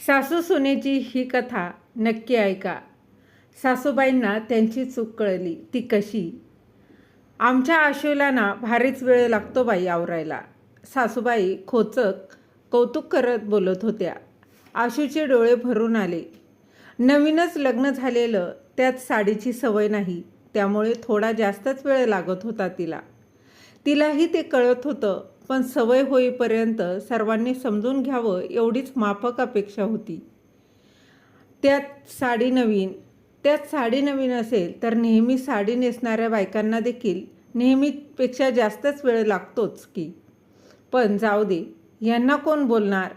सासू सुनेची ही कथा नक्की ऐका. सासूबाईंना त्यांची चूक कळली. ती कशी? आमच्या आशूला ना भारीच वेळ लागतो बाई आवरायला. सासूबाई खोचक कौतुक करत बोलत होत्या. आशूचे डोळे भरून आले. नवीनच लग्न झालेलं त्यात साडीची सवय नाही. त्यामुळे थोडा जास्तच वेळ लागत होता तिला. तिलाही ते कळत होतं पण सवय होईपर्यंत सर्वांनी समजून घ्यावं एवढीच माफक अपेक्षा होती. त्यात साडी नवीन. त्यात साडी नवीन असेल तर नेहमी साडी नेसणाऱ्या बायकांना देखील नेहमीपेक्षा जास्तच वेळ लागतोच की. पण जाऊ दे यांना कोण बोलणार?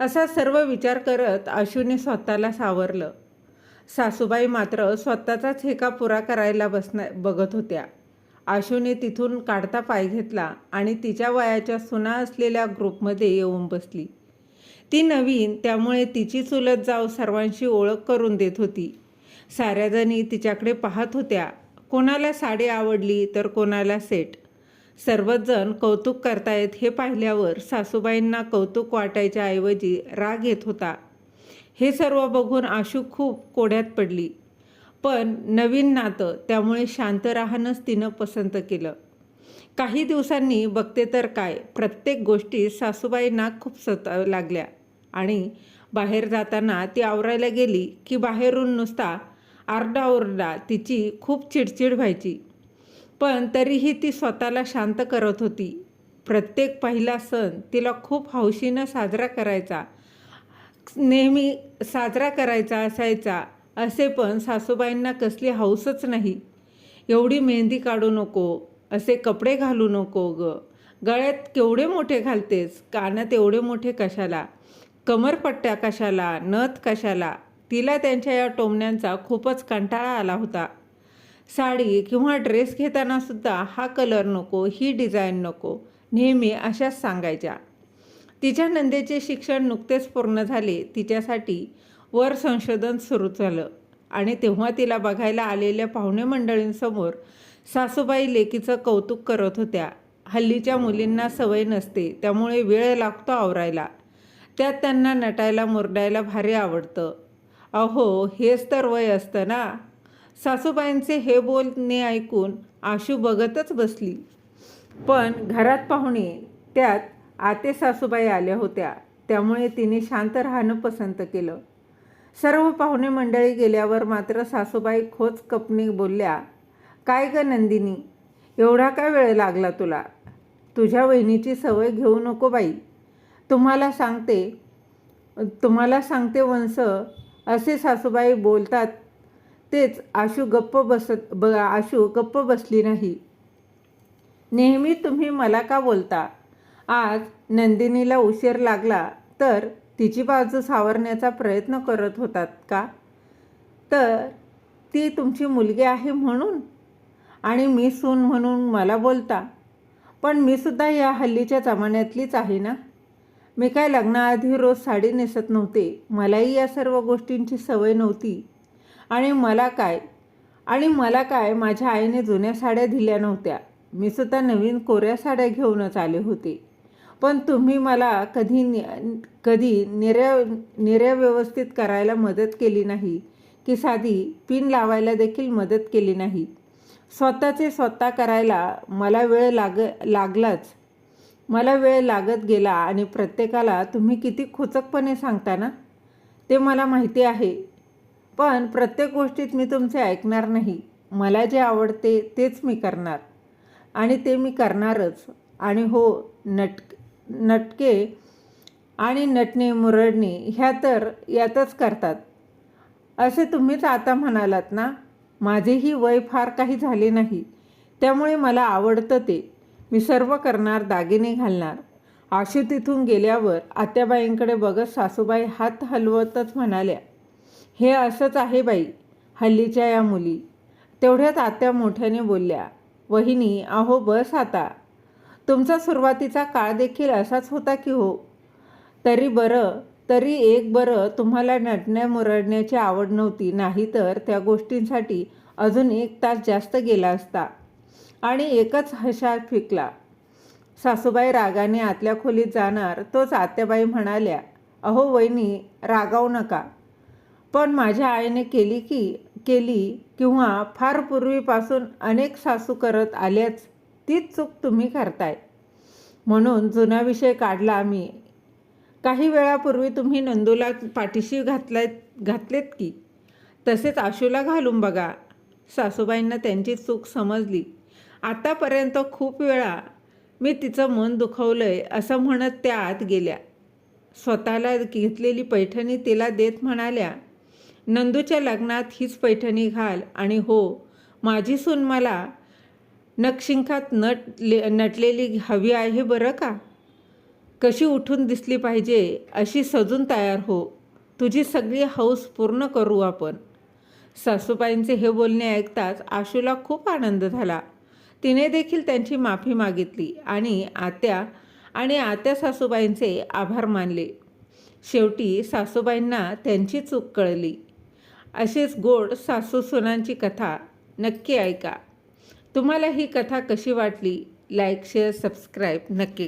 असा सर्व विचार करत आशूने स्वतःला सावरलं. सासूबाई मात्र स्वतःचाच हेका पुरा करायला बसण्या बघत होत्या. आशूने तिथून काढता पाय घेतला आणि तिच्या वयाच्या सुना असलेल्या ग्रुपमध्ये येऊन बसली. ती नवीन त्यामुळे तिची चुलत जाव सर्वांशी ओळख करून देत होती. साऱ्याजणी तिच्याकडे पाहत होत्या कोणाला साडी आवडली तर कोणाला सेट. सर्वजण कौतुक करतायत हे पाहिल्यावर सासूबाईंना कौतुक वाटायच्या ऐवजी राग येत होता. हे सर्व बघून आशू खूप कोड्यात पडली. पण नवीन नातं त्यामुळे शांत राहणंच तिनं पसंत केलं. काही दिवसांनी बघते तर काय प्रत्येक गोष्टी सासूबाईंना खूप सता लागल्या. आणि बाहेर जाताना ती आवरायला गेली की बाहेरून नुसता आरडाओरडा तिची खूप चिडचिड व्हायची. पण तरीही ती स्वतःला शांत करत होती. प्रत्येक पहिला सण तिला खूप हौशीनं साजरा करायचा. नेहमी साजरा करायचा असायचा. असे पण सासूबाईंना कसली हौसच नाही. एवढी मेहंदी काढू नको असे कपडे घालू नको ग. गळ्यात केवढे मोठे घालतेस कानात एवढे मोठे कशाला? कमरपट्ट्या कशाला? नथ कशाला? तिला त्यांच्या या टोमण्यांचा खूपच कंटाळा आला होता. साडी किंवा ड्रेस घेताना सुद्धा हा कलर नको ही डिझाईन नको नेहमी अशाच सांगायच्या. तिच्या नंदेचे शिक्षण नुकतेच पूर्ण झाले तिच्यासाठी वर संशोधन सुरू झालं. आणि तेव्हा तिला बघायला आलेल्या पाहुणे मंडळींसमोर सासूबाई लेकीचं कौतुक करत होत्या. हल्लीच्या मुलींना सवय नसते त्यामुळे वेळ लागतो आवरायला. त्यात त्यांना नटायला मुरडायला भारी आवडतं. अहो हेच तर वय असतं ना. सासूबाईंचे हे बोलणे ऐकून आशू बघतच बसली. पण घरात पाहुणे त्यात आते सासूबाई आल्या होत्या. त्यामुळे तिने शांत राहणं पसंत केलं. सर्व पाहुणे मंडळी गेल्यावर मात्र सासूबाई खोच कपनी बोलल्या काय ग नंदिनी एवढा काय वेळ लागला तुला? तुझ्या वहिनीची सवय घेऊ नको बाई. तुम्हाला सांगते तुम्हाला सांगते वंस असे सासूबाई बोलतात. तेच आशू गप्प बसत ब आशू गप्प बसली नाही. नेहमी तुम्ही मला का बोलता? आज नंदिनीला उशीर लागला तर तिची बाजू सावरण्याचा प्रयत्न करत होतात का? तर ती तुमची मुलगी आहे म्हणून? आणि मी सून म्हणून मला बोलता? पण मी सुद्धा या हल्लीच्या जमान्यातलीच आहे ना? मी काय लग्नाआधी रोज साडी नेसत नव्हते. मलाही या सर्व गोष्टींची सवय नव्हती. आणि मला काय? आणि मला काय माझ्या आईने जुन्या साड्या दिल्या नव्हत्या? मी सुद्धा नवीन कोऱ्या साड्या घेऊनच आले होते. पण तुम्ही मला कधी नि कधी निर्या निर्या व्यवस्थित करायला मदत केली नाही की साधी पिन लावायला देखील मदत केली नाही. स्वतःचे स्वतः करायला मला वेळ लाग लागलाच. मला वेळ लागत गेला आणि प्रत्येकाला तुम्ही किती खुचकपणे सांगता ना? ते मला माहिती आहे. पण प्रत्येक गोष्टीत मी तुमचे ऐकणार नाही. मला जे आवडते तेच मी करणार. आणि ते मी करणारच. आणि हो नट नटके आणि नटणे मुरडणे ह्या तर यातच करतात. असे तुम्हीच आता म्हणालात ना? माझेही वय फार काही झाले नाही. त्यामुळे मला आवडतं ते. मी सर्व करणार दागिने घालणार. आशू तिथून गेल्यावर आत्याबाईंकडे बघत सासूबाई हात हलवतच म्हणाल्या हे असंच आहे बाई हल्लीच्या या मुली. तेवढ्यात आत्या मोठ्याने बोलल्या वहिनी अहो बस आता. तुमचा सुरुवातीचा काळ देखील असाच होता की हो? तरी बरं तरी एक बरं तुम्हाला नटण्या मुरडण्याची आवड नव्हती नाहीतर त्या गोष्टींसाठी अजून एक तास जास्त गेला असता. आणि एकच हशा फिकला. सासूबाई रागाने आतल्या खोलीत जाणार तोच आत्याबाई म्हणाल्या अहो वहिनी रागावू नका. पण माझ्या आईने केली की केली किंवा फार पूर्वीपासून अनेक सासू करत आल्याच तीच चूक तुम्ही करताय. म्हणून जुना विषय काढला आम्ही. काही वेळापूर्वी तुम्ही नंदूला पाठीशी घातलाय घातलेत की? तसेच आशूला घालून बघा. सासूबाईंना त्यांची चूक समजली. आतापर्यंत खूप वेळा मी तिचं मन दुखवलंय असं म्हणत त्या आत गेल्या. स्वतःला घेतलेली पैठणी तिला देत म्हणाल्या नंदूच्या लग्नात हीच पैठणी घाल आणि हो माझी सून मला नक्षिंखात नट नटलेली हवी आहे बरं का? कशी उठून दिसली पाहिजे अशी सजून तयार हो. तुझी सगळी हौस पूर्ण करू आपण. सासूबाईंचे हे बोलणे ऐकताच आशूला खूप आनंद झाला. तिने देखील त्यांची माफी मागितली आणि आत्या आणि आत्या सासूबाईंचे आभार मानले. शेवटी सासूबाईंना त्यांची चूक कळली. अशीच गोड सासू सुनांची कथा नक्की ऐका. तुम्हाला ही कथा कशी वाटली? लाईक शेअर सबस्क्राईब नक्की